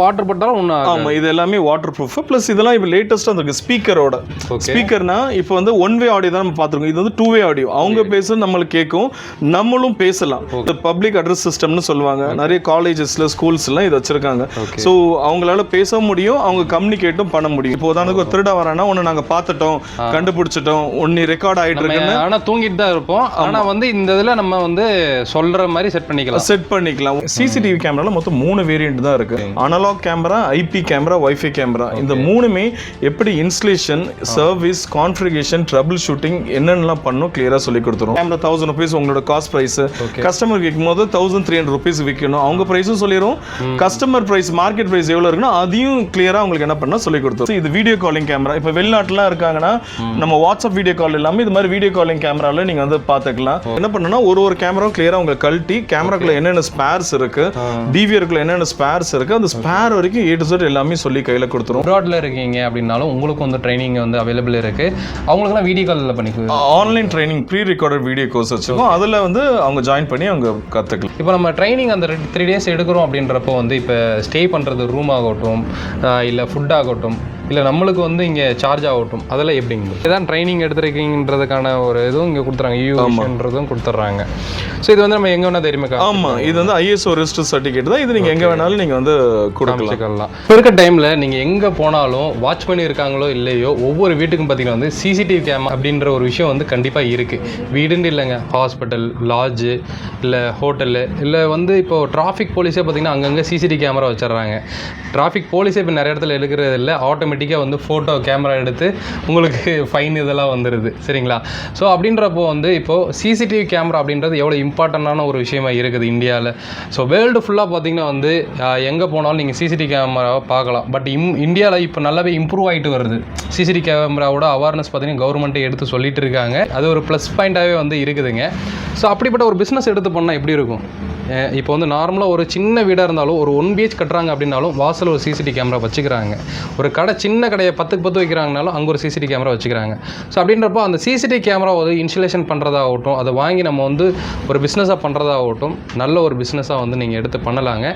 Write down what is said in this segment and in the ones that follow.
Water பட்டாலும் ஒன்றும் ஆமா இது எல்லாமே வாட்டர் ப்ரூஃப் ப்ளஸ் இதெல்லாம் இப்போ லேட்டஸ்ட்டாக இருக்கு ஸ்பீக்கரோட ஸ்பீக்கர்னா இப்போ வந்து ஒன் வே ஆடியோ தான் நம்ம பார்த்துருக்கோம். இது வந்து டூ வே ஆடியோ அவங்க பேசுறது நம்மளுக்கு கேட்கும் நம்மளும் பேசலாம். பப்ளிக் அட்ரஸ் சிஸ்டம்னு சொல்லுவாங்க. நிறைய காலேஜஸ்ல ஸ்கூல்ஸ்லாம் இது வச்சிருக்காங்க. ஸோ அவங்களால பேச முடியும் அவங்க கம்யூனிகேட்டும் பண்ண முடியும். இப்போ உதாரணத்துக்கு ஒரு திருடா வரானா ஒன்று நாங்கள் பார்த்துட்டோம் கண்டுபிடிச்சிட்டோம் ஒன்று ரெக்கார்ட் ஆயிட்டு இருக்குன்னு. ஆனா தூங்கிட்டு தான் இருப்போம். ஆனா வந்து இந்த இதுல நம்ம வந்து சொல்ற மாதிரி செட் பண்ணிக்கலாம். செட் பண்ணிக்கலாம். சிசிடிவி கேமரால மொத்தம் மூணு வேரியன்ட் தான் இருக்கு. Analog camera IP camera wifi camera இந்த மூணுமே எப்படி installation service configuration troubleshooting என்னென்னலாம் பண்ணும் கிளியரா சொல்லி கொடுத்துரும். கேமரா தௌசண்ட் ருபீஸ் உங்களோட காஸ்ட் பிரைஸ் கஸ்டமர் விற்கும் போது தௌசண்ட் த்ரீ ஹண்ட்ரட் ருபீஸ் விற்கணும் அவங்க ப்ரைஸும் சொல்லிடும் கஸ்டமர் பிரைஸ் மார்க்கெட் பிரைஸ் எவ்வளோ இருக்குன்னா அதையும் கிளியரா உங்களுக்கு என்ன பண்ணா சொல்லி கொடுத்துரும். இது வீடியோ காலிங் கேமரா இப்போ வெளிநாட்டுலாம் இருக்காங்கன்னா நம்ம வாட்ஸ்அப் வீடியோ கால் இல்லாமல் இது மாதிரி வீடியோ காலிங் கேமரால நீங்க வந்து பார்த்துக்கலாம் என்ன பண்ணணும்னா ஒரு ஒரு கேமராவும் கிளியரா உங்களுக்கு கழட்டி கேமராக்குள்ள என்னென்ன ஸ்பேர்ஸ் இருக்கு டிவிஆருக்குள்ள என்னென்ன ஸ்பேர்ஸ் இருக்கு அந்த ஸ்பேர் வரைக்கும் ஏ டு செட் எல்லாமே சொல்லி கையில கொடுத்துரும். அப்ராட்ல இருக்கீங்க அப்படின்னாலும் உங்களுக்கு வந்து ட்ரைனிங் வந்து அவைலபிள் இருக்கு. அவங்களுக்குலாம் வீடியோ காலில் பண்ணி online training pre recorded video course வச்சிருக்கோம். அதுல வந்து அவங்க ஜாயின் பண்ணி அவங்க கத்துக்கலாம். இப்போ நம்ம ட்ரைனிங் அந்த த்ரீ டேஸ் எடுக்கிறோம் அப்படின்றப்போ வந்து இப்போ ஸ்டே பண்ணுறது ரூம் ஆகட்டும் இல்லை ஃபுட் ஆகட்டும் இல்லை நம்மளுக்கு வந்து இங்கே சார்ஜ் ஆகட்டும். அதெல்லாம் எப்படிங்க? இதான் ட்ரைனிங் எடுத்திருக்கீங்கன்றதுக்கான ஒரு இதுவும் இங்கே கொடுத்துறாங்க. யூன்றதும் கொடுத்துட்றாங்க ஸோ இது வந்து நம்ம எங்கே வேணால் தெரியுமா ஆமா இது வந்து ஐஎஸ்ஓ ரெஜிஸ்டர் சர்டிஃபிகேட் தான். இது நீங்க எங்க வேணாலும் நீங்க வந்து கொடுக்கலாம். இப்போ இருக்க டைமில் நீங்கள் எங்கே போனாலும் வாட்ச் பண்ணி இருக்காங்களோ இல்லையோ ஒவ்வொரு வீட்டுக்கும் பார்த்தீங்கன்னா வந்து சிசிடிவி கேம் அப்படின்ற ஒரு விஷயம் வந்து கண்டிப்பாக இருக்குது வீடுன்னு இல்லைங்க. ஹாஸ்பிட்டல் லாட்ஜு இல்லை ஹோட்டலு இல்லை வந்து இப்போ டிராஃபிக் போலீஸே பார்த்தீங்கன்னா அங்கங்கே சிசிடிவி கேமரா வச்சிடுறாங்க. டிராஃபிக் போலீஸே இப்போ நிறைய இடத்துல எடுக்கிறது இல்லை ஆட்டோமேட்டிக்காக வந்து ஃபோட்டோ கேமரா எடுத்து உங்களுக்கு ஃபைன் இதெல்லாம் வந்துடுது சரிங்களா? ஸோ அப்படின்றப்போ வந்து இப்போது சிசிடிவி கேமரா அப்படின்றது எவ்வளோ இம்பார்ட்டண்டான ஒரு விஷயமா இருக்குது இந்தியாவில் ஸோ வேர்ல்டு ஃபுல்லாக பார்த்தீங்கன்னா வந்து எங்கே போனாலும் நீங்கள் சிசிடிவி கேமராவை பார்க்கலாம். பட் இம் இந்தியாவில் இப்போ நல்லாவே இம்ப்ரூவ் ஆகிட்டு வருது. சிசிடிவி கேமராவோட அவேர்னஸ் பார்த்தீங்கன்னா கவர்மெண்ட்டே எடுத்து சொல்லிட்டு இருக்காங்க. அது ஒரு ப்ளஸ் பாயிண்ட்டாகவே வந்து இருக்குதுங்க. ஸோ அப்படிப்பட்ட ஒரு பிஸ்னஸ் எடுத்து பண்ணால் எப்படி இருக்கும்? இப்போ வந்து நார்மலாக ஒரு சின்ன வீடாக இருந்தாலும் ஒரு ஒன் பிஹெச் கட்டுறாங்க அப்படின்னாலும் வாசல் ஒரு சிசிடிவி கேமரா வச்சுக்கிறாங்க ஒரு கடை சின்ன கடையை பத்துக்கு பத்து வைக்கிறாங்கனாலும் அங்கே ஒரு சிசிடிவி கேமரா வச்சுக்கிறாங்க. ஸோ அப்படின்றப்போ அந்த சிசிடிவி கேமரா வந்து இன்ஸ்டலேஷன் பண்ணுறதாகட்டும் அதை வாங்கி நம்ம வந்து ஒரு பிஸ்னஸாக பண்ணுறதாகட்டும் நல்ல ஒரு பிஸ்னஸாக வந்து நீங்கள் எடுத்து பண்ணலாங்க.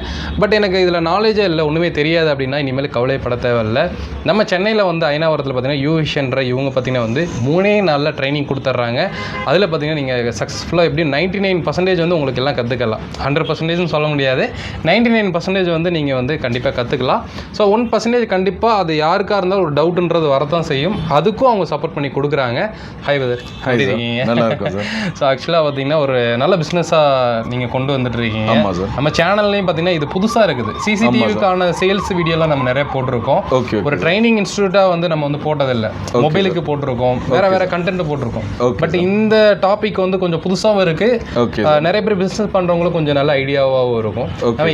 பட் எனக்கு இதில் நாலேஜே இல்லை ஒன்றுமே தெரியாது அப்படின்னா இனிமேல் கவலைப்பட தேவையில்ல. நம்ம சென்னையில் வந்து ஐநாவரத்தில் பார்த்தீங்கன்னா யூவிஷன்ற இவங்க பார்த்தீங்கன்னா வந்து மூணே நாளில் ட்ரைனிங் கொடுத்துட்றாங்க அதில் பார்த்தீங்கன்னா நீங்கள் சக்ஸஸ்ஃபுல்லாக எப்படி நைன்ட்டி நைன் பர்சன்டேஜ் வந்து உங்களுக்கு எல்லாம் கற்றுக்கலாம் ஹண்ட்ரட் பர்சன்டேஜ்னு சொல்ல முடியாது. நைன்ட்டி நைன் பர்சன்டேஜ் வந்து நீங்கள் வந்து கண்டிப்பாக கற்றுக்கலாம் ஸோ ஒன் பர்சன்டேஜ் கண்டிப்பாக அது யாருக்காக இருந்தாலும் ஒரு டவுட்ன்றது வரதான் செய்யும். அதுக்கும் அவங்க சப்போர்ட் பண்ணி கொடுக்குறாங்க. ஹை வெதர் ஸோ ஆக்சுவலாக பார்த்தீங்கன்னா ஒரு நல்ல பிஸ்னஸாக நீங்கள் கொண்டு வந்துட்டு இருக்கீங்க நம்ம சேனல்லையும் பார்த்தீங்கன்னா இது புதுசாக இருக்குது. சிசிடிவிக்கான சேல்ஸ் வீடியோலாம் நம்ம நிறைய போட்டிருக்கோம். ஒரு ட்ரைனிங் இன்ஸ்டியூட்டாக வந்து நம்ம வந்து போட்டதில்லை. மொபைலுக்கு போட்டிருக்கோம். வேற வேற கண்டென்ட் போட்டிருக்கோம். பட் இந்த டாபிக் வந்து கொஞ்சம் புதுசாகவும் இருக்கு. ஓகே அஹ், நிறைய பேர் பிஸ்னஸ் பண்ணுறவங்களும் கொஞ்சம் நல்ல ஐடியாவாகவும் இருக்கும்.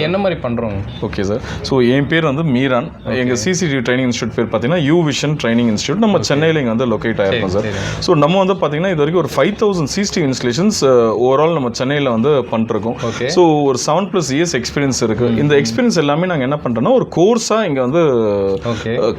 என்ன மாதிரி பண்ணுறோம் ஓகே சார் ஸோ என் பேர் வந்து மீரான். எங்கள் சிசிடிவி ட்ரைனிங் இன்ஸ்டியூட் பேர் பார்த்தீங்கன்னா யூ விஷன் ட்ரைனிங் இன்ஸ்டியூட் நம்ம சென்னையில் இங்கே வந்து லொக்கேட் ஆயிருக்கோம் சார். ஸோ நம்ம வந்து பார்த்தீங்கன்னா இது வரைக்கும் ஒரு five thousand CCTV installations overall நம்ம சென்னையில் வந்து பண்ணிருக்கோம். ஸோ ஒரு செவன் ப்ளஸ் இயர்ஸ் எக்ஸ்பீரியன்ஸ் இருக்கு. இந்த எக்ஸ்பீரியன்ஸ் எல்லாமே நாங்கள் என்ன பண்ணுறோம்னா ஒரு கோர்ஸாக இங்கே வந்து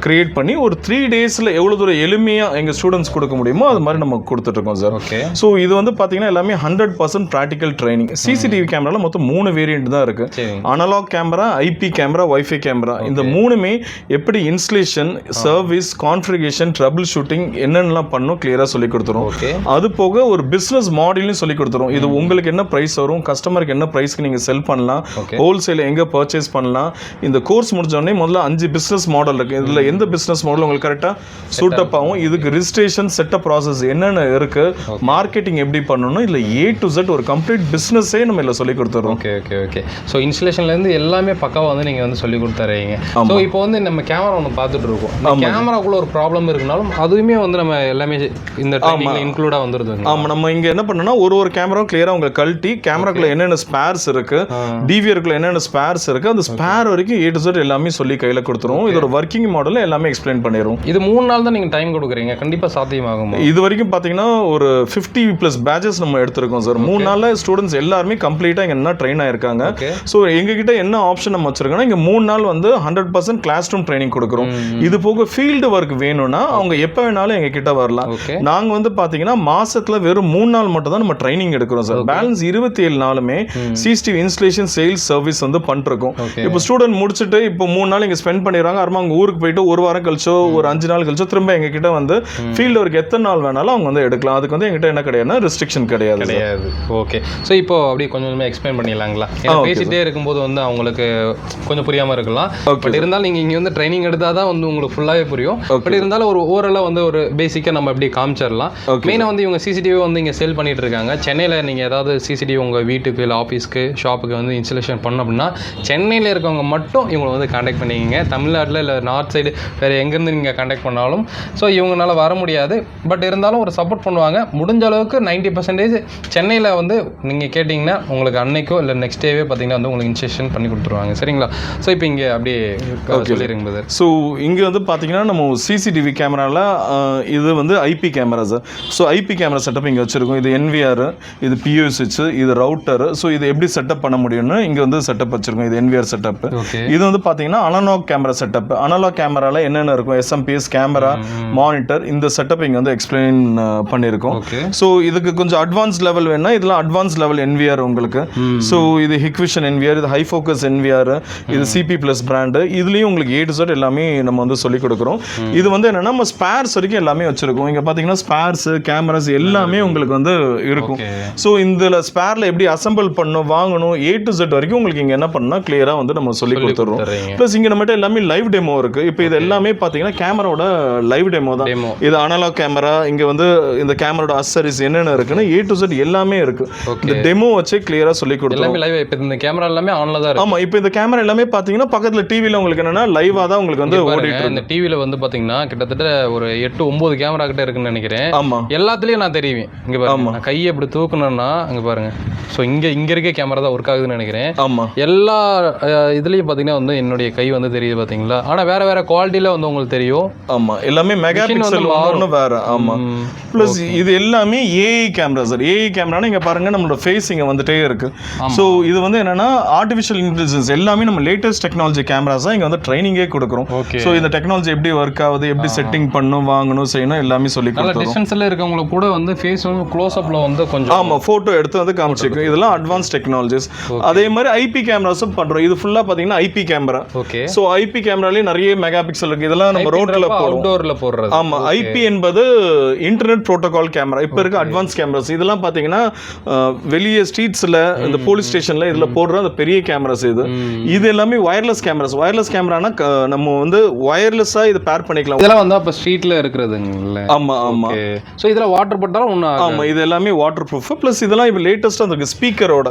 கிரியேட் பண்ணி ஒரு த்ரீ டேஸில் எவ்வளோ தூரம் எளிமையாக எங்கள் ஸ்டூடெண்ட்ஸ் கொடுக்க முடியுமோ அது மாதிரி நம்ம கொடுத்துட்ருக்கோம் சார் ஸோ இது வந்து பார்த்தீங்கன்னா எல்லாமே hundred percent practical training CCTV கேமரால மொத்தம் மூணு வேரியன்ட் தான் இருக்கு. சரிங்க analog camera IP camera wifi camera இந்த மூணுமே எப்படி installation service configuration troubleshooting என்னென்னலாம் பண்ணும் கிளியராக சொல்லி கொடுத்துரும். அது போக ஒரு பிஸ்னஸ் மாடல்னு சொல்லி கொடுத்துரும். இது உங்களுக்கு என்ன ப்ரைஸ் வரும் கஸ்டமருக்கு என்ன ப்ரைஸ்க்கு நீங்கள் செல் பண்ணலாம். ஹோல்சேல் எங்கே பர்ச்சேஸ் பண்ணலாம். இந்த கோர்ஸ் முடிஞ்ச உடனே முதல்ல அஞ்சு பிஸ்னஸ் மாடல் இருக்கு. இதில் எந்த பிஸ்னஸ் மாடல் உங்களுக்கு கரெக்டாக சூட்டப் ஆகும்? இதுக்கு ரிஜிஸ்ட்ரேஷன் செட்டப் ப்ராசஸ் என்னென்ன இருக்கு? மார்க்கெட்டிங் எப்படி பண்ணணும்? இல்லை ஏ டு செட் ஒரு கம்ப்ளீட் பிஸ்னஸே நம்ம இதில் சொல்லி கொடுத்துறோம். ஓகே ஓகே ஓகே ஸோ இன்ஸ்டலேஷன்லேருந்து எல்லாமே பக்காவாக வந்து நீங்கள் வந்து சொல்லி கொடுத்துறீங்க. ஸோ இப்போ வந்து நம்ம கேமரா ஒன்று பார்த்துட்டு இருக்கோம். இந்த கேமராக்குள்ள ஒரு ப்ராப்ளம் இருக்குனாலும் அதுவுமே வந்து நம்ம எல்லாமே இந்த ட்ரைனிங்கில் இன்க்ளூடாக வந்துருதுங்க ஆமா நம்ம இங்க என்ன பண்ணோம்னா ஒரு ஒரு கேமராவும் கிளியரா உங்களுக்கு கழட்டி கேமராக்குள்ள என்னென்ன ஸ்பேர்ஸ் இருக்கு டிவிஆருக்குள்ள என்னென்ன ஸ்பேர்ஸ் இருக்கு அந்த ஸ்பேர் வரைக்கும் ஏ டு செட் எல்லாமே சொல்லி கையில கொடுத்துருவோம். இதோட ஒர்க்கிங் மாடல் எல்லாமே எக்ஸ்பிளைன் பண்ணிடுவோம். இது மூணு நாள் தான் நீங்கள் டைம் கொடுக்குறீங்க. கண்டிப்பாக சாத்தியமாகுமா? இது வரைக்கும் பாத்தீங்கன்னா ஒரு 50 ப்ளஸ் பேச்சஸ் நம்ம எடுத்திருக்கோம் சார் மூணு நாள்ல ஸ்டூடெண்ட்ஸ் எல்லாருமே கம்ப்ளீட்டா இங்க என்ன ட்ரெயின் ஆயிருக்காங்க. ஸோ எங்ககிட்ட என்ன ஆப்ஷன் நம்ம வச்சிருக்கோம்னா இங்க மூணு நாள் வந்து hundred percent class room training கொடுக்குறோம் இது போக ஃபீல்டு ஒர்க் வேணும்னா அவங்க எப்போ வேணாலும் எங்க கிட்ட வரலாம் நாங்க வந்து பாத்தீங்கன்னா மாசத்துல வெறும் மூணு நாள் மட்டும் தான் நம்ம ட்ரைனிங் எடுக்கிறோம் சார் பேலன்ஸ் இருபத்தி ஏழு நாளுமே சிசிடிவி இன்ஸ்டலேஷன் சேல்ஸ் சர்வீஸ் வந்து பண்ணிருக்கோம் இப்போ ஸ்டூடெண்ட் முடிச்சுட்டு இப்போ மூணு நாள் இங்க ஸ்பெண்ட் பண்ணிடுறாங்க. அப்புறமா அவங்க ஊருக்கு போயிட்டு ஒரு வாரம் கழிச்சோ ஒரு அஞ்சு நாள் கழிச்சோ திரும்ப எங்க கிட்ட வந்து ஃபீல்டு ஒர்க் எத்தனை நாள் வேணாலும் அவங்க வந்து எடுக்கலாம். அதுக்கு வந்து எங்கிட்ட என்ன கிடையாதுன்னா ரெஸ்ட்ரிக்ஷன் கிடையாது. கிடையாது. ஓகே ஸோ இப்போ அப்படியே கொஞ்சம் கொஞ்சமாக எக்ஸ்பிளைன் பண்ணிடலாங்களா? பேசிட்டே இருக்கும்போது வந்து அவங்களுக்கு கொஞ்சம் புரியாமல் இருக்கலாம். பட் இருந்தாலும் நீங்கள் இங்கே வந்து ட்ரைனிங் எடுத்தால் தான் வந்து உங்களுக்கு ஃபுல்லாகவே புரியும். பட் இருந்தாலும் ஒரு ஓரளவு வந்து ஒரு பேசிக்காக நம்ம எப்படி காமிச்சிடலாம். மெயினாக வந்து இவங்க சிசிடிவி வந்து இங்கே சேல் பண்ணிட்டு இருக்காங்க. சென்னையில் நீங்கள் ஏதாவது சிசிடிவி உங்கள் வீட்டுக்கு இல்லை ஆஃபீஸ்க்கு ஷாப்புக்கு வந்து இன்ஸ்டலேஷன் பண்ணோம் அப்படின்னா சென்னையில் இருக்கவங்க மட்டும் இவங்களை வந்து காண்டாக்ட் பண்ணிக்கிங்க. தமிழ்நாட்டில் இல்லை நார்த் சைடு வேறு எங்கேருந்து நீங்கள் காண்டாக்ட் பண்ணாலும். ஸோ இவங்களால வர முடியாது. பட் இருந்தாலும் ஒரு சப்போர்ட் பண்ணுவாங்க. முடிஞ்ச அளவுக்கு நைன்ட்டி பர்சன்டேஜ் சென்னையில் வந்து நீங்கள் கேட்டிங்கன்னா உங்களுக்கு அன்னைக்கோ இல்லை நெக்ஸ்ட் டேவே பார்த்தீங்கன்னா வந்து உங்களுக்கு இன்ஸ்டலேஷன் பண்ணி கொடுத்துருவாங்க. சரிங்களா? ஸோ இப்போ இங்கே அப்படியே சொல்லிடுங்க ஸோ இங்கே வந்து பார்த்தீங்கன்னா நம்ம சிசிடிவி கேமராவில் இது வந்து IP camera sir. So IP camera setup இங்கே வச்சுருக்கோம். இது என்விஆர் இது பியூ சுவிட்ச் இது ரவுட்டர் ஸோ இது எப்படி செட்டப் பண்ண முடியும்னு இங்கே வந்து செட்டப் வச்சுருக்கோம். இது என்விஆர் செட்டப் இது வந்து பார்த்தீங்கன்னா அனலாக் கேமரா செட்டப் அனலாக் கேமராவில் என்னென்ன இருக்கும்? எஸ்எம்பிஎஸ் கேமரா மானிட்டர் இந்த செட்டப் இங்கே வந்து எக்ஸ்பிளைன் பண்ணியிருக்கோம். ஸோ இதுக்கு கொஞ்சம் அட்வான்ஸ் லெவல் வேணா இதெல்லாம் அட்வான்ஸ் லெவல் என்விஆர் உங்களுக்கு. ஸோ இது ஹிக்விஷன் என்விஆர் இது ஹை ஃபோக்கஸ் என்விஆர் இது சிபி ப்ளஸ் பிராண்டு இதுலேயும் உங்களுக்கு ஏ டு எல்லாமே நம்ம வந்து சொல்லிக் கொடுக்குறோம். இது வந்து என்னன்னா நம்ம ஸ்பேர்ஸ் வரைக்கும் எல்லாமே வச்சிருக்கோம். இங்கே பார்த்தீங்கன்னா ஸ்பேர்ஸ் கேமராஸ் எல்லாமே உங்களுக்கு வந்து இருக்கும். ஸோ இந்த ஸ்பேரில் எப்படி அசெம்பிள் பண்ணணும் வாங்கணும் ஏ டு Z வரைக்கும் உங்களுக்கு இங்கே என்ன பண்ணணும் கிளியராக வந்து நம்ம சொல்லி கொடுத்துட்றோம். தர்றீங்க ப்ளஸ் இங்கே நம்மகிட்ட எல்லாமே லைவ் டெமோ இருக்கு. இப்போ இது எல்லாமே பார்த்தீங்கன்னா கேமராவோட லைவ் டெமோ தான். இது அனலாக் கேமரா இங்க வந்து இந்த கேமராவோட அசரிஸ் என்னென்ன இருக்குன்னு ஏ டு Z எல்லாமே இருக்கு. இந்த டெமோ வச்சு கிளியரா சொல்லி கொடுத்தோம் எல்லாமே லைவ் இப்போ இந்த கேமரா எல்லாமே ஆன்ல தான் இருக்கு. ஆமா இப்போ இந்த கேமரா எல்லாமே பாத்தீங்கன்னா பக்கத்துல டிவில உங்களுக்கு என்னன்னா லைவா தான் உங்களுக்கு வந்து ஓடிட்டு இந்த டிவில வந்து பாத்தீங்கன்னா கிட்டத்தட்ட ஒரு எட்டு ஒன்பது கேமரா கிட்ட இருக்குன்னு நினைக்கிறேன். ஆமா. எல்லாத்துலயும் நான் தெரியுவேன் இங்க பாருங்க. நான் கையை இப்படி தூக்கணும்னா அங்க பாருங்க. ஸோ இங்க இங்க இருக்க கேமரா தான் ஒர்க் ஆகுதுன்னு நினைக்கிறேன். ஆமா. எல்லா இதுலயும் பாத்தீங்கன்னா வந்து என்னுடைய கை வந்து தெரியுது பாத்தீங்களா? ஆனா வேற வேற குவாலிட்டியில வந்து உங்களுக்கு தெரியும். ஆமா. எல்லாமே மெகா பிக்சல். ஒன்று வேற. ஆமா. ப்ளஸ் இது எல்லாமே ஏஐ கேமரா சார் ஏஐ கேமரானா இங்க பாருங்க நம்மளோட ஃபேஸ் இங்க வந்துட்டே இருக்கு. ஸோ இது வந்து என்னன்னா ஆர்டிஃபிஷியல் இன்டெலிஜென்ஸ் எல்லாமே நம்ம லேட்டஸ்ட் டெக்னாலஜி கேமராஸ் தான் இங்க வந்து ட்ரைனிங்கே கொடுக்குறோம். ஓகே ஸோ இந்த டெக்னாலஜி எப்படி ஒர்க் ஆகுது எப்படி செட்டிங் பண்ணும் வாங்கணும் செய்யணும் எல்லாமே சொல்லி நல்ல கொடுத்துரும் டிஸ்டன்ஸ்ல இருக்கவங்களுக்கு கூட வந்து ஃபேஸ் வந்து க்ளோஸ் அப்ல வந்து கொஞ்சம் ஆமா போட்டோ எடுத்து வந்து காமிச்சிருக்கும். இதெல்லாம் அட்வான்ஸ் டெக்னாலஜிஸ் அதே மாதிரி ஐபி கேமராஸும் பண்றோம். இது ஃபுல்லா பாத்தீங்கன்னா IP camera okay so IP கேமராலேயே நிறைய மெகா பிக்சல் இருக்கு. இதெல்லாம் நம்ம ரோட்ல அவுட்டோர்ல போடுறது. ஆமா ஐபி என்பது இன்டர்நெட் புரோட்டோகால் கேமரா இப்போ இருக்க அட்வான்ஸ் கேமராஸ் இதெல்லாம் பாத்தீங்கன்னா வெளியே ஸ்ட்ரீட்ஸ்ல இந்த போலீஸ் ஸ்டேஷன்ல இதுல போடுற அந்த பெரிய கேமராஸ் இது. இது எல்லாமே வயர்லெஸ் கேமராஸ் வயர்லெஸ் கேமரானா நம்ம வந்து வயர்லெஸ்ஸா இது பேர் பண்ணிக்கலாம். இதெல்லாம் வந்து அப்ப ஸ்ட்ரீட்ல இருக்கிறதுங்கல்ல ஆமா ஆமா. ஓகே ஸோ இதில் வாட்டர் பட்டாலும் ஒன்றும் ஆமா இது எல்லாமே வாட்டர் ப்ரூஃப் ப்ளஸ் இதெல்லாம் இப்போ லேட்டஸ்ட்டாக வந்திருக்கு. ஸ்பீக்கரோட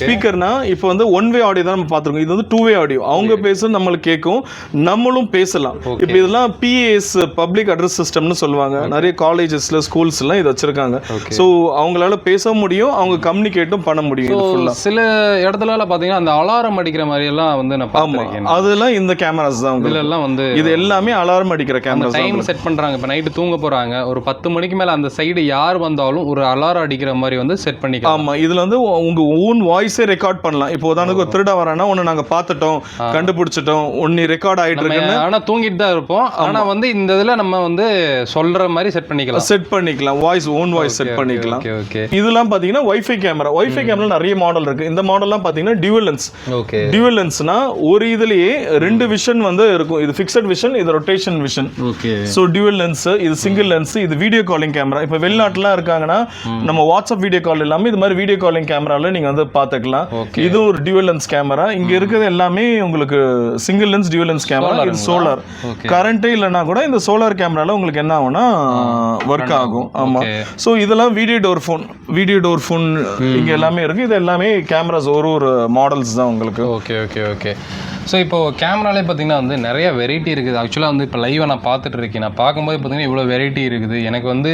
ஸ்பீக்கர்னா இப்போ வந்து ஒன் வே ஆடியோ தான் நம்ம பார்த்துருக்கோம். இது வந்து டூ வே ஆடியோ அவங்க பேசுறது நம்மளுக்கு கேட்கும். நம்மளும் பேசலாம். இப்போ இதெல்லாம் பிஏஎஸ் பப்ளிக் அட்ரஸ் சிஸ்டம்னு சொல்லுவாங்க. நிறைய காலேஜஸ்ல ஸ்கூல்ஸ்லாம் இது வச்சிருக்காங்க. ஸோ அவங்களால பேச முடியும். அவங்க கம்யூனிகேட்டும் பண்ண முடியும் சில இடத்துல பார்த்தீங்கன்னா அந்த அலாரம் அடிக்கிற மாதிரி எல்லாம் வந்து நான் ஆமா. பார்த்துருக்கேன். அதெல்லாம் இந்த கேமராஸ் தான் இதுல எல்லாம் வந்து இது எல்லாமே அலாரம் அடிக்கிற தான் டைம் செட் பண்றாங்க. இப்போ நைட்டு தூங்க போறாங்க. ஒரு பத்து மணிக்கு மேல அந்த சைடு யார் வந்தாலும் ஒரு அலாரம் அடிக்கிற மாதிரி வந்து செட் பண்ணிக்கலாம். ஆமா இதுல வந்து உ- உங்க ஓன் வாய்ஸே ரெக்கார்ட் பண்ணலாம். இப்போ உதாரணத்துக்கு ஒரு திருட வரானா ஒன்னு நாங்க பார்த்துட்டோம் கண்டுபிடிச்சிட்டோம் ஒன்னு ரெக்கார்ட் ஆயிட்டு நம்ம இருக்குன்னு. ஆனா தூங்கிட்டு தான் இருப்போம். ஆனா வந்து இந்த இதுல நம்ம வந்து சொல்ற மாதிரி செட் பண்ணிக்கலாம். செட் பண்ணிக்கலாம். வாய்ஸ் ஓன் வாய்ஸ் செட் பண்ணிக்கலாம். ஓகே இதெல்லாம் பாத்தீங்கன்னா வைஃபை கேமரா வைஃபை கேமரா நிறைய மாடல் இருக்கு. இந்த மாடல்லாம் பாத்தீங்கன்னா டியூவல் லென்ஸ் ஓகே டியூவல் லென்ஸ்னா ஒரு இதுலயே ரெண்டு விஷன் வந்து இருக்கும். இது ஃபிக்ஸட் விஷன் இது rotation vision okay so dual lens இது சிங்கிள் லென்ஸ் இது வீடியோ காலிங் கேமரா இப்போ வெளிநாட்டுலாம் இருக்காங்கன்னா நம்ம வாட்ஸ்அப் வீடியோ கால் இல்லாமல் இது மாதிரி வீடியோ காலிங் கேமரால நீங்க வந்து பார்த்துக்கலாம். இது ஒரு டியூவல் லென்ஸ் கேமரா இங்க இருக்கிறது எல்லாமே உங்களுக்கு single lens dual lens camera இது சோலார் ஓகே கரண்டே இல்லைன்னா கூட இந்த சோலார் கேமரால உங்களுக்கு என்ன ஆகும்னா ஒர்க் ஆகும். ஆமா. Okay. ஸோ இதெல்லாம் video door phone video door phone இங்க எல்லாமே இருக்கு. இது எல்லாமே கேமராஸ் ஒரு ஒரு மாடல்ஸ் தான் உங்களுக்கு. ஓகே ஓகே ஓகே ஸோ இப்போ கேமராலே பார்த்தீங்கன்னா வந்து நிறைய வெரைட்டி இருக்குது. ஆக்சுவலாக வந்து இப்போ லைவாக நான் பார்த்துட்டு இருக்கேன் நான் பார்க்கும்போது பார்த்தீங்கன்னா இவ்வளோ வெரைட்டி இருக்குது. எனக்கு வந்து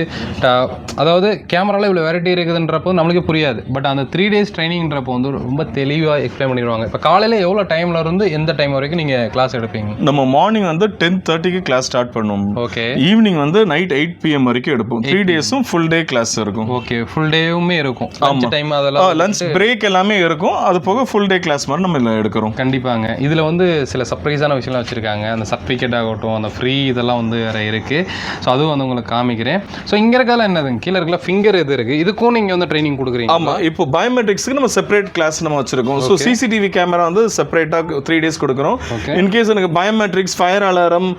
அதாவது கேமராவில் இவ்வளோ வெரைட்டி இருக்குதுன்றப்போ நம்மளுக்கே புரியாது. பட் அந்த த்ரீ டேஸ் ட்ரைனிங்ன்றப்போ வந்து ரொம்ப தெளிவாக எக்ஸ்பிளைன் பண்ணிடுவாங்க. இப்போ காலையில் எவ்வளோ டைமில் இருந்து எந்த டைம் வரைக்கும் நீங்கள் கிளாஸ் எடுப்பீங்க? நம்ம மார்னிங் வந்து டென் தேர்ட்டிக்கு கிளாஸ் ஸ்டார்ட் பண்ணுவோம். ஓகே ஈவினிங் வந்து நைட் எயிட் பிஎம் வரைக்கும் எடுப்போம். த்ரீ டேஸும் ஃபுல் டே கிளாஸ் இருக்கும். ஓகே ஃபுல் டேவுமே இருக்கும். லஞ்ச் டைம் அதெல்லாம் லஞ்ச் பிரேக் எல்லாமே இருக்கும். அது போக ஃபுல் டே கிளாஸ் மாதிரி நம்ம இதில் எடுக்கிறோம். கண்டிப்பாங்க. இதில் இதில் வந்து சில சர்ப்ரைஸான விஷயம்லாம் வச்சுருக்காங்க. அந்த சர்டிஃபிகேட் ஆகட்டும் அந்த ஃப்ரீ இதெல்லாம் வந்து வேறு இருக்குது ஸோ அதுவும் வந்து உங்களுக்கு காமிக்கிறேன். ஸோ இங்கே இருக்கலாம் என்னதுங்க? கீழே இருக்கல ஃபிங்கர் இது இருக்குது இதுக்கும் நீங்கள் வந்து ட்ரைனிங் கொடுக்குறீங்க ஆமா. இப்போ பயோமெட்ரிக்ஸ்க்கு நம்ம செப்பரேட் கிளாஸ் நம்ம வச்சிருக்கோம். ஸோ சிசிடிவி கேமரா வந்து செப்பரேட்டாக த்ரீ டேஸ் கொடுக்குறோம். இன்கேஸ் எனக்கு பயோமெட்ரிக்ஸ் ஃபயர் அலாரம்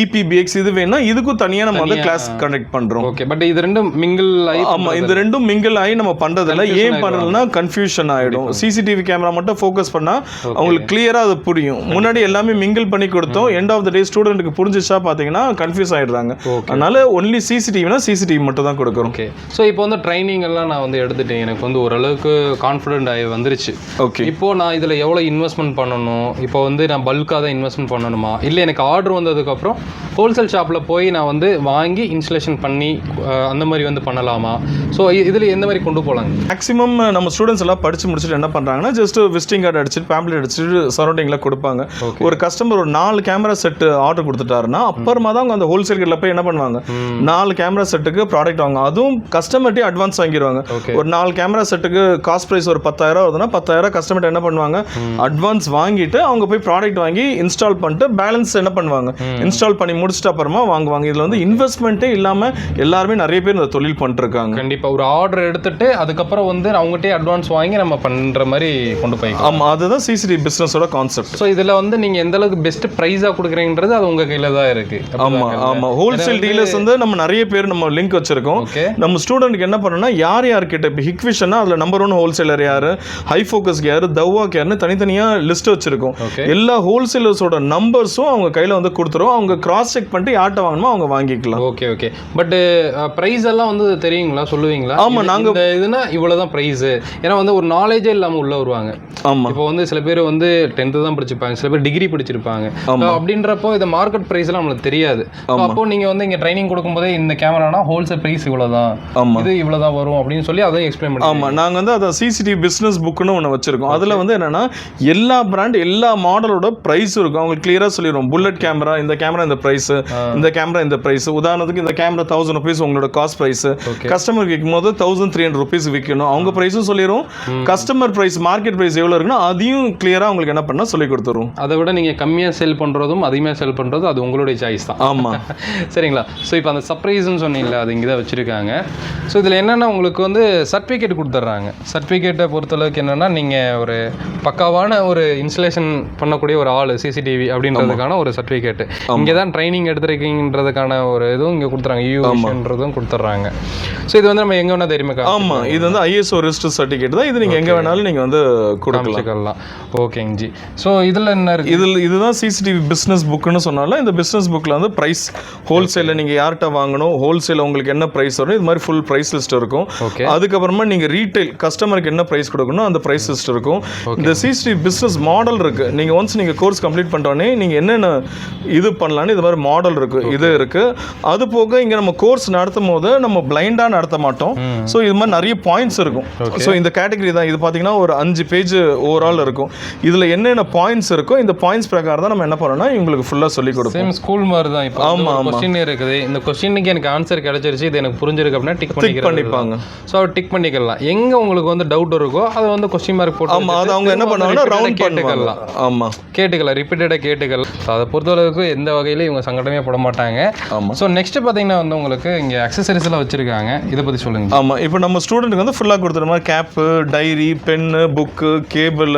இபிபிஎக்ஸ் இது வேணா இதுக்கும் தனியாக நம்ம வந்து கிளாஸ் கண்டக்ட் பண்றோம். ஓகே பட் இது ரெண்டும் மிங்கிள் ஆகி ஆமா. இந்த ரெண்டும் மிங்கிள் ஆகி நம்ம பண்றதில்ல. ஏன் பண்ணலன்னா கன்ஃபியூஷன் ஆயிடும். சிசிடிவி கேமரா மட்டும் ஃபோக்கஸ் பண்ணா அவங்களுக்கு கிளியரா அது புரியும். முன்னாடி எல்லாமே மிங்கிள் பண்ணி கொடுத்தோம். எண்ட் ஆஃப் த டே ஸ்டூடெண்ட்டுக்கு புரிஞ்சிச்சா பாத்தீங்கன்னா கன்ஃபியூஸ் ஆயிடுறாங்க. Okay. அதனால ஒன்லி சிசிடிவினா சிசிடிவி மட்டும் தான் கொடுக்குறோம். ஓகே. ஸோ இப்போ வந்து ட்ரைனிங் எல்லாம் நான் வந்து எடுத்துட்டேன். எனக்கு வந்து ஓரளவுக்கு கான்ஃபிடென்ட் ஆகி வந்துருச்சு. ஓகே. இப்போ நான் இதில் எவ்வளோ இன்வெஸ்ட்மெண்ட் பண்ணணும்? இப்போ வந்து நான் பல்காக தான் இன்வெஸ்ட்மெண்ட் பண்ணணுமா? இல்லை எனக்கு ஆர்டர் வந்ததுக்கப்புறம் ஹோல்சேல் ஷாப்பில் போய் நான் வந்து வாங்கி இன்ஸ்டலேஷன் பண்ணி அந்த மாதிரி வந்து பண்ணலாமா? ஸோ இதில் எந்த மாதிரி கொண்டு போகலாங்க மேக்ஸிமம் நம்ம ஸ்டூடெண்ட்ஸ் எல்லாம் படிச்சு முடிச்சுட்டு என்ன பண்றாங்கன்னா ஜஸ்ட் விசிட்டிங் கார்டு அடிச்சுட்டு பேம்ப்ளெட் அடிச்சுட்டு சரௌண்டிங்ல கொடுப்பாங்க. ஒரு கஸ்டமர் ஒரு நாலு கேமரா செட் ஆர்டர் கொடுத்துட்டாருன்னா அப்புறமா தான் அவங்க அந்த ஹோல்சேல் கடையில் போய் என்ன பண்ணுவாங்க? நாலு கேமரா செட்டுக்கு ப்ராடக்ட் வாங்க அதுவும் கஸ்டமர்ட்டே அட்வான்ஸ் வாங்கிடுவாங்க. ஒரு நாலு கேமரா செட்டுக்கு காஸ்ட் ப்ரைஸ் ஒரு பத்தாயிரம் வருதுன்னா பத்தாயிரம் கஸ்டமர் என்ன பண்ணுவாங்க? அட்வான்ஸ் வாங்கிட்டு அவங்க போய் ப்ராடக்ட் வாங்கி இன்ஸ்டால் பண்ணிட்டு பேலன்ஸ் என்ன பண்ணுவாங்க? இன்ஸ்டால் பண்ணி முடிச்சிட்டு அப்புறமா வாங்குவாங்க. இதுல வந்து இன்வெஸ்ட்மெண்ட்டே இல்லாம எல்லாருமே நிறைய பேர் இந்த தொழில் பண்ணிட்டு இருக்காங்க கண்டிப்பாக ஒரு ஆர்டர் எடுத்துட்டு அதுக்கப்புறம் வந்து அவங்ககிட்டயே அட்வான்ஸ் வாங்கி நம்ம பண்ணுற மாதிரி கொண்டு போய்க்கலாம் ஆமா அதுதான் சிசிடி பிசினஸோட கான்செப்ட் ஸோ இதில் வந்து நீங்கள் எந்த அளவுக்கு பெஸ்ட் ப்ரைஸாக கொடுக்குறீங்கன்றது அது உங்கள் கையில் தான் இருக்குது ஆமா ஆமா. ஹோல்சேல் டீலர்ஸ் வந்து நம்ம நிறைய பேர் நம்ம லிங்க் வச்சிருக்கோம். நம்ம ஸ்டூடெண்ட்க்கு என்ன பண்ணணும்னா யார் யார் கிட்ட இப்போ ஹிக்விஷன்னா அதுல நம்பர் ஒன் ஹோல்சேலர் யாரு ஹை ஃபோக்கஸ்க்கு யாரு தவாக்கு யாருன்னு தனித்தனியா லிஸ்ட் வச்சிருக்கோம். எல்லா ஹோல்சேலர்ஸோட நம்பர்ஸும் அவங்க கையில வந்து கொடுத்துரும். அவங்க கிராஸ் செக் பண்ணிட்டு யார்கிட்ட வாங்கணுமோ அவங்க வாங்கிக்கலாம். ஓகே ஓகே பட் ப்ரைஸ் எல்லாம் வந்து தெரியுங்களா? சொல்லுவீங்களா? ஆமா, இது- நாங்க- இந்த இதுனா இவ்வளவுதான் ப்ரைஸ் ஏன்னா வந்து ஒரு நாலேஜே இல்லாம உள்ள வருவாங்க. ஆமா. இப்போ வந்து சில பேர் வந்து டென்த்து தான் படிச்சிருப்பாங்க சில பேர் டிகிரி படிச்சிருப்பாங்க. அப்படின்றப்போ இந்த மார்க்கெட் ப்ரைஸ் எல்லாம் நம்மளுக்கு தெரியாது. அப்போ நீங்க வந்து இங்க ட்ரைனிங் கொடுக்கும்போதே இந்த கேமரானா ஹோல்சேல் ப்ரைஸ் இவ்வளவுதான். ஆமா. இது இவ்வளவுதான் வரும் அப்படின்னு சொல்லி அதையும் எக்ஸ்பிளைன் பண்ணி ஆமா. நாங்க வந்து அதை சிசிடிவி பிசினஸ் புக்னு ஒன்று வச்சிருக்கோம். அதுல வந்து என்னன்னா எல்லா பிராண்ட் எல்லா மாடலோட பிரைஸ் இருக்கும். அவங்களுக்கு கிளியரா சொல்லிடுவோம் புல்லட் கேமரா இந்த கேமரா இந்த பிரைஸ் இந்த கேமரா இந்த பிரைஸ் உதாரணத்துக்கு இந்த கேமரா தௌசண்ட் ருபீஸ் உங்களோட காஸ்ட் பிரைஸ். கஸ்டமர் விற்கும் போது தௌசண்ட் த்ரீ ஹண்ட்ரட் ருபீஸ் விற்கணும் அவங்க பிரைஸும் சொல்லிடும் கஸ்டமர் பிரைஸ் மார்க்கெட் பிரைஸ் எவ்வளவு இருக்குன்னா அதையும் கிளியரா உங்களுக்கு என்ன பண்ணா சொல்லி கொடுத்துரும். அதை விட நீங்க கம்மியா செல் பண்றதும் அதிகமாக செல் பண்றதும் அது உங்களுடைய சாய்ஸ் தான். ஆமா. சரிங்களா? ஸோ இப்போ அந்த சர்ப்ரைஸ்னு சொன்னீங்களா அது இங்கே தான் வச்சுருக்காங்க. ஸோ இதில் என்னென்னா உங்களுக்கு வந்து சர்டிஃபிகேட் கொடுத்துட்றாங்க. சர்டிஃபிகேட்டை பொறுத்தளவுக்கு என்னென்னா நீங்கள் ஒரு பக்காவான ஒரு இன்ஸ்டலேஷன் பண்ணக்கூடிய ஒரு ஆள் சிசிடிவி அப்படின்றதுக்கான ஒரு சர்டிஃபிகேட் இங்கே தான் ட்ரைனிங் எடுத்திருக்கீங்கன்றதுக்கான ஒரு இதுவும் இங்கே கொடுத்துறாங்க. யூன்றதும் கொடுத்துட்றாங்க ஸோ இது வந்து நம்ம எங்கே வேணால் தெரியுமா ஆமா இது வந்து ஐஎஸ்ஓ ரிஜிஸ்டர் சர்டிஃபிகேட் தான். இது நீங்க எங்க வேணாலும் நீங்க வந்து கொடுக்கலாம். ஓகேங்க ஜி ஸோ இதில் என்ன இருக்குது இதில் இதுதான் சிசிடிவி பிஸ்னஸ் புக்குன்னு சொன்னாலும் இந்த பிஸ்னஸ் புக்கில் வந்து ப்ரைஸ் ஹோல்சேலில் நீங்கள் யார்கிட்ட வாங்கணும் ஹோல்சேல் உங்களுக்கு என்ன ப்ரைஸ் வரும் இது மாதிரி ஃபுல் ப்ரைஸ் லிஸ்ட் இருக்கும். ஓகே அதுக்கப்புறமா நீங்கள் ரீட்டைல் கஸ்டமருக்கு என்ன ப்ரைஸ் கொடுக்கணும் அந்த ப்ரைஸ் லிஸ்ட் இருக்கும். இந்த சிசிடிவி பிஸ்னஸ் மாடல் இருக்கு. நீங்கள் ஒன்ஸ் நீங்கள் கோர்ஸ் கம்ப்ளீட் பண்ணிட்டோன்னே நீங்கள் என்னென்ன இது பண்ணலான்னு இது மாதிரி மாடல் இருக்கு இது இருக்கு. அது போக இங்கே நம்ம கோர்ஸ் நடத்தும் போது நம்ம பிளைண்டாக நடத்த மாட்டோம். ஸோ இது மாதிரி நிறைய பாயிண்ட்ஸ் இருக்கும். ஸோ இந்த கேட்டகரி தான். இது பார்த்தீங்கன்னா ஒரு அஞ்சு பேஜ் ஓவரால் இருக்கும். இதில் என்னென்ன பாயிண்ட்ஸ் இருக்கோ இந்த பாயிண்ட்ஸ் பிரகாரம் தான் நம்ம என்ன பண்ணோம்னா இவங்களுக்கு ஃபுல்லாக சொல்லி கொடுப்போம். ஸ்கூல் மாதிரி தான். இப்போ ஆமா, ஆமா. கொஸ்டின் இருக்குது. இந்த கொஸ்டினுக்கு எனக்கு ஆன்சர் கிடைச்சிருச்சு. இது எனக்கு புரிஞ்சிருக்கு அப்படின்னா டிக் Tick பண்ணிப்பாங்க. ஸோ டிக் பண்ணிக்கலாம். எங்க உங்களுக்கு வந்து டவுட் இருக்கோ அதை வந்து கொஸ்டின் மார்க் போட்டு ஆமா அது அவங்க என்ன பண்ணுவாங்கன்னா ரவுண்ட் கேட்டுக்கலாம். ஆமா. கேட்டுக்கலாம் ரிப்பீட்டடாக கேட்டுக்கலாம். So, அதை பொறுத்தளவுக்கு எந்த வகையிலும் இவங்க சங்கடமே பட மாட்டாங்க. ஆமா. ஸோ நெக்ஸ்ட் பார்த்தீங்கன்னா வந்து உங்களுக்கு இங்கே அக்சசரிஸ் எல்லாம் வச்சிருக்காங்க. இதை பற்றி சொல்லுங்க. ஆமா இப்போ நம்ம ஸ்டூடெண்ட்டுக்கு வந்து ஃபுல்லாக கொடுத்துற மாதிரி cap diary pen book cable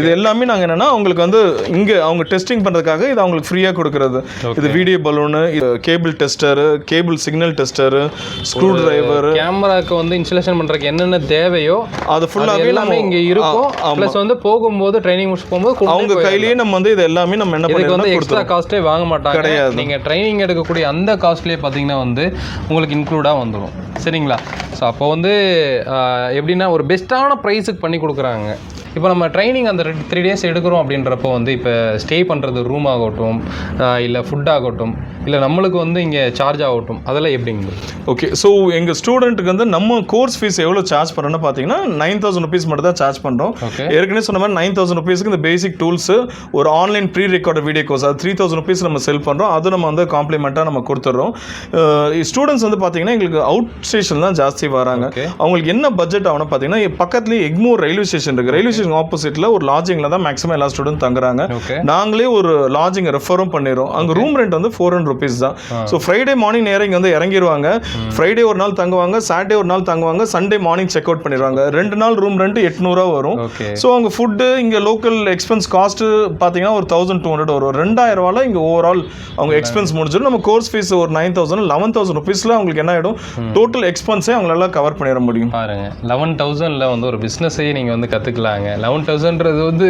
இது எல்லாமே நாங்கள் என்னன்னா அவங்களுக்கு வந்து இங்கே அவங்க டெஸ்டிங் பண்ணுறதுக்காக இது அவங்களுக்கு ஃப்ரீயாக கொடுக்குறது. இது video balun cable tester cable signal tester screwdriver கேமராக்கு வந்து இன்ஸ்டலேஷன் பண்றதுக்கு என்னென்ன தேவையோ அது ஃபுல்லாகவே எல்லாமே இங்க இருக்கும். ப்ளஸ் வந்து போகும்போது ட்ரைனிங் முடிச்சு போகும்போது அவங்க கையிலேயே நம்ம வந்து இது எல்லாமே நம்ம என்ன பண்ணிடுறோம் எக்ஸ்ட்ரா காஸ்ட்டே வாங்க மாட்டாங்க. கிடையாது. நீங்கள் ட்ரைனிங் எடுக்கக்கூடிய அந்த காஸ்ட்லேயே பார்த்தீங்கன்னா வந்து உங்களுக்கு இன்க்ளூடாக வந்துடும் சரிங்களா? ஸோ அப்போ வந்து எப்படின்னா ஒரு பெஸ்ட்டான ப்ரைஸுக்கு பண்ணி கொடுக்குறாங்க. இப்போ நம்ம ட்ரைனிங் அந்த த்ரீ டேஸ் எடுக்கிறோம் அப்படின்றப்போ வந்து இப்போ ஸ்டே பண்ணுறது ரூம் ஆகட்டும் இல்லை ஃபுட் ஆகட்டும் இல்லை நம்மளுக்கு வந்து இங்கே சார்ஜ் ஆகட்டும் அதெல்லாம் எப்படிங்க ஓகே ஸோ எங்கள் ஸ்டூடெண்ட்டுக்கு வந்து நம்ம கோர்ஸ் ஃபீஸ் எவ்வளோ சார்ஜ் பண்ணுறோம்னு பார்த்தீங்கன்னா நைன் தௌசண்ட் ருபீஸ் மட்டும் தான் சார்ஜ் பண்ணுறோம் ஏற்கனவே சொன்ன மாதிரி நைன் தௌசண்ட் ருபீஸ்க்கு இந்த பேசிக் டூல்ஸ் ஒரு online pre record video course அது த்ரீ தௌசண்ட் ருபீஸ் நம்ம செல் பண்ணுறோம் அது நம்ம வந்து காம்ப்ளிமெண்ட்டாக நம்ம கொடுத்துட்றோம். ஸ்டூடெண்ட்ஸ் வந்து பார்த்தீங்கன்னா எங்களுக்கு அவுட் ஸ்டேஷன் தான் ஜாஸ்தி வராங்க. அவங்களுக்கு என்ன பட்ஜெட் ஆகணும் பார்த்தீங்கன்னா பக்கத்துலேயே எக்மூர் ரயில்வே ஸ்டேஷன் இருக்குது ரயில்வே ஸ்டேஷன் ஆப்போசிட்ல ஒரு லாட்ஜிங்ல தான் மேக்ஸிமம் எல்லா ஸ்டூடெண்ட் தங்குறாங்க. நாங்களே ஒரு லாட்ஜிங் ரெஃபரும் பண்ணிடுறோம். அங்க ரூம் ரெண்ட் வந்து ஃபோர் ஹண்ட்ரட் ருபீஸ் தான். ஸோ ஃப்ரைடே மார்னிங் நேரம் இங்க வந்து இறங்கிடுவாங்க ஃப்ரைடே ஒரு நாள் தங்குவாங்க சாட்டர்டே ஒரு நாள் தங்குவாங்க சண்டே மார்னிங் செக் அவுட் பண்ணிடுவாங்க. ரெண்டு நாள் ரூம் ரெண்ட் எட்நூறுவா வரும். ஸோ அவங்க ஃபுட்டு இங்கே லோக்கல் எக்ஸ்பென்ஸ் காஸ்ட்டு பார்த்தீங்கன்னா ஒரு தௌசண்ட் டூ ஹண்ட்ரட் வரும். ரெண்டாயிரம் ரூபாயில் இங்கே ஓவரால் அவங்க எக்ஸ்பென்ஸ் முடிஞ்சிடும். நம்ம கோர்ஸ் ஃபீஸ் ஒரு நைன் தௌசண்ட் லெவன் தௌசண்ட் ருபீஸில் அவங்களுக்கு என்ன ஆகிடும் டோட்டல் எக்ஸ்பென்ஸே அவங்களால கவர் பண்ணிட முடியும். பாருங்க. லெவன் தௌசண்டில் வந்து ஒரு பிஸ்னஸையே நீங்கள் வந்து கற்றுக்கலாங்க லெவன் தௌசண்ட்றது வந்து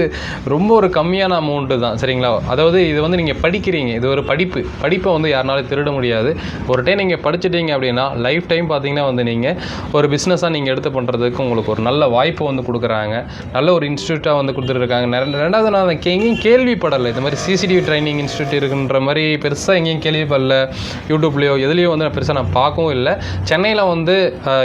ரொம்ப ஒரு கம்மியான அமௌண்ட்டு தான் சரிங்களா? அதாவது இது வந்து நீங்கள் படிக்கிறீங்க. இது ஒரு படிப்பு. படிப்பை வந்து யாருனாலும் திருட முடியாது. ஒரு டைம் நீங்கள் படிச்சிட்டீங்க அப்படின்னா லைஃப் டைம் பார்த்தீங்கன்னா வந்து நீங்கள் ஒரு பிஸ்னஸாக நீங்கள் எடுத்து பண்ணுறதுக்கு உங்களுக்கு ஒரு நல்ல வாய்ப்பு வந்து கொடுக்குறாங்க. நல்ல ஒரு இன்ஸ்டியூட்டாக வந்து கொடுத்துருக்காங்க. ரெண்டாவது நான் எங்கேயும் கேள்விப்படலை. இந்த மாதிரி சிசிடிவி ட்ரைனிங் இன்ஸ்டியூட் இருக்குன்ற மாதிரி பெருசாக எங்கேயும் கேள்விப்படல. யூடியூப்லேயோ எதுலேயோ வந்து நான் பெருசாக நான் பார்க்கவும் இல்லை. சென்னையில் வந்து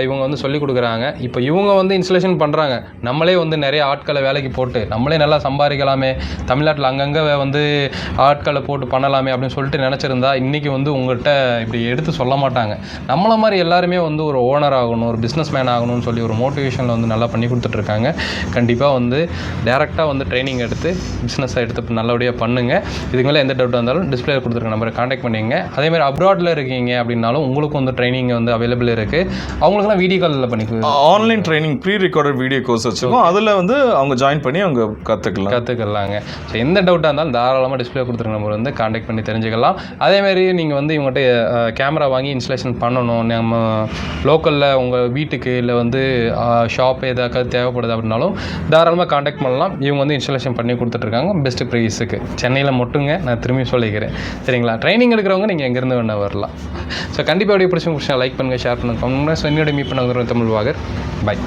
இவங்க வந்து சொல்லி கொடுக்குறாங்க. இப்போ இவங்க வந்து இன்ஸ்டலேஷன் பண்ணுறாங்க நம்மளே வந்து நிறைய ஆட்களை வேலைக்கு போட்டு நம்மளே நல்லா சம்பாதிக்கலாமே தமிழ்நாட்டில் அங்கங்கே வந்து ஆட்களை போட்டு பண்ணலாமே அப்படின்னு சொல்லிட்டு நினச்சிருந்தா இன்றைக்கி வந்து உங்கள்கிட்ட இப்படி எடுத்து சொல்ல மாட்டாங்க. நம்மள மாதிரி எல்லாருமே வந்து ஒரு ஓனர் ஆகணும் ஒரு பிஸ்னஸ் மேன் ஆகணும்னு சொல்லி ஒரு மோட்டிவேஷனில் வந்து நல்லா பண்ணி கொடுத்துட்ருக்காங்க கண்டிப்பாக வந்து டேரெக்டாக வந்து ட்ரைனிங் எடுத்து பிஸ்னஸை எடுத்து நல்லபடியாக பண்ணுங்கள் இதுக்கு மேலே எந்த டவுட்டாக இருந்தாலும் டிஸ்பிளே கொடுத்துருக்க நம்பரை காண்டாக்ட் பண்ணிங்க அதேமாதிரி அப்ராடில் இருக்கீங்க அப்படின்னாலும் உங்களுக்கும் வந்து ட்ரைனிங் வந்து அவைலபிள் இருக்குது அவங்களுக்குலாம் வீடியோ காலில் பண்ணி online training pre recorded video course வச்சுருக்கோம். அதில் வந்து அவங்க ஜாயின் பண்ணி அவங்க கற்றுக்கலாம் கற்றுக்கலாங்க ஸோ எந்த டவுட்டாக இருந்தாலும் தாராளமாக டிஸ்பிளே கொடுத்துருக்க நம்ம வந்து காண்டாக்ட் பண்ணி தெரிஞ்சுக்கலாம். அதேமாரி நீங்கள் வந்து இவங்ககிட்ட கேமரா வாங்கி இன்ஸ்டலேஷன் பண்ணணும். நம்ம லோக்கலில் உங்கள் வீட்டுக்கு இல்லை வந்து ஷாப் ஏதாக்காவது தேவைப்படுது அப்படின்னாலும் தாராளமாக காண்டாக்ட் பண்ணலாம். இவங்க வந்து இன்ஸ்டலேஷன் பண்ணி கொடுத்துட்ருக்காங்க. பெஸ்ட் ப்ரைஸுக்கு சென்னையில் மட்டுங்க நான் திரும்பி சொல்லிக்கிறேன். சரிங்களா? ட்ரைனிங் எடுக்கிறவங்க நீங்கள் எங்கேருந்து வேணால் வரலாம். ஸோ கண்டிப்பாக அப்படியே பிடிச்சவங்க பிடிச்சா லைக் பண்ணுங்கள் ஷேர் பண்ணுங்கள் கமெண்ட் என்னோட மீட் பண்ண தமிழ் வாகர். பை